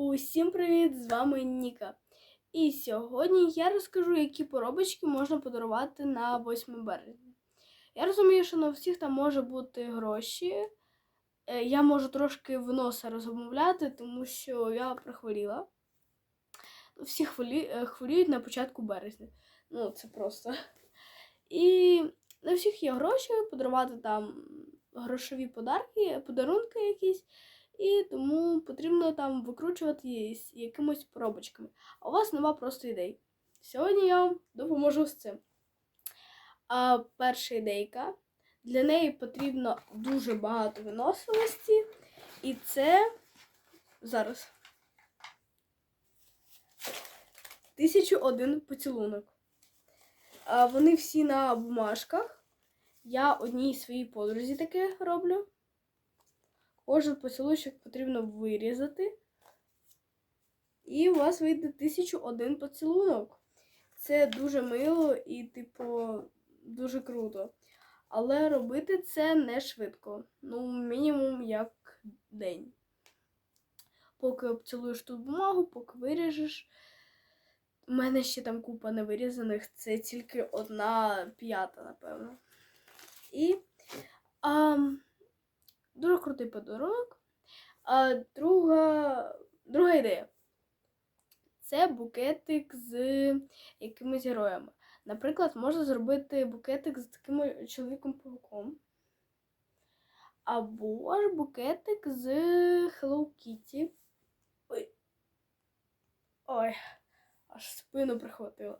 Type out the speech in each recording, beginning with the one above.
Усім привіт! З вами Ніка. І сьогодні я розкажу, які поробочки можна подарувати на 8 березня. Я розумію, що на всіх там може бути гроші. Е, Я можу трошки вноса розмовляти, тому що я прихворіла. Всі хвилі... е, хворіють на початку березня. Ну, це просто. І на всіх є гроші, подарувати там грошові подарки, подарунки якісь. І тому потрібно там викручувати її з якимось пробочками. А у вас нема просто ідей. Сьогодні я вам допоможу з цим. А перша ідейка. Для неї потрібно дуже багато виносливості. І це зараз. Тисячу один поцілунок. А вони всі на бумажках. Я одній своїй подрузі таке роблю. Кожен поцілунок потрібно вирізати. І у вас вийде 1001 поцілунок. Це дуже мило і, типу, дуже круто. Але робити це не швидко. Ну, мінімум як день. Поки обцілуєш тут бумагу, поки виріжеш. У мене ще там купа невирізаних, це тільки одна п'ята, напевно. І. А, Дуже крутий подарунок. А друга, друга ідея. Це букетик з якимись героями. Наприклад, можна зробити букетик з таким чоловіком пауком. Або ж букетик з Hello Kitty. Ой. Аж спину прихватило.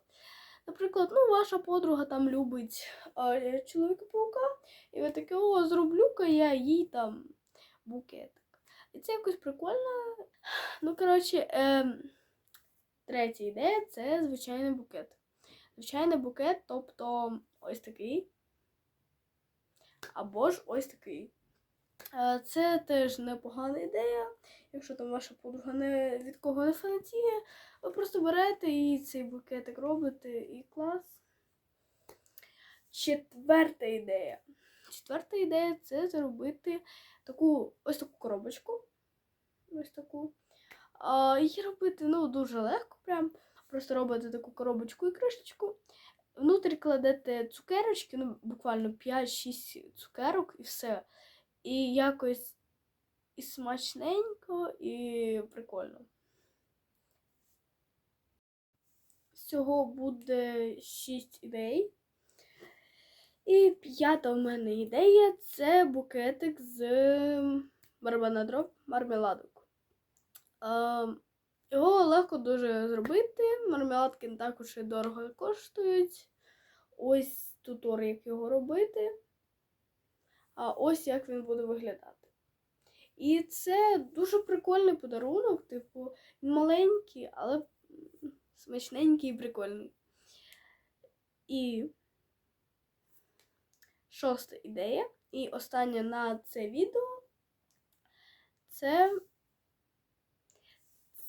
Наприклад, ну, ваша подруга там любить а, чоловіка паука, і ви таке, о, зроблю-ка я їй там букетик. І це якось прикольно. Ну, коротше, е, третя ідея це звичайний букет. Звичайний букет, тобто ось такий. Або ж ось такий. Е, Це теж непогана ідея. Якщо там ваша подруга не від кого не фанатіє, ви просто берете і цей букетик робите і клас. Четверта ідея. Четверта ідея це зробити таку ось таку коробочку. Ось таку. А, Її робити ну, дуже легко. Прям. Просто робите таку коробочку і кришечку. Внутрі кладете цукерочки, ну, буквально 5-6 цукерок і все. І якось і смачненько, і прикольно. Всього буде 6 ідей. І п'ята в мене ідея це букетик з барбанадроб мармеладок. Е, Його легко дуже зробити. Мармеладки також і дорого коштують. Ось тутор, як його робити. А ось як він буде виглядати. І це дуже прикольний подарунок, типу, маленький, але смачненький і прикольний. І шоста ідея. І остання на це відео це,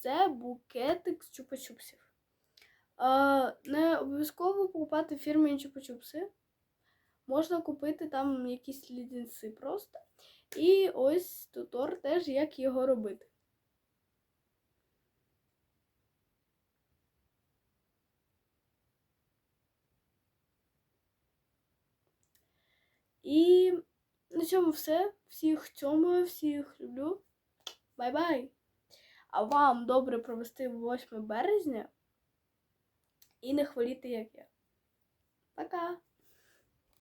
це букетик з чупа-чупсів. Не обов'язково покупати фірмені чупа-чупси. Можна купити там якісь лідінси просто. І ось тутор теж, як його робити. І на цьому все. Всіх цьому, всіх люблю. Бай-бай! А вам добре провести 8 березня і не хворіти, як я. Пока!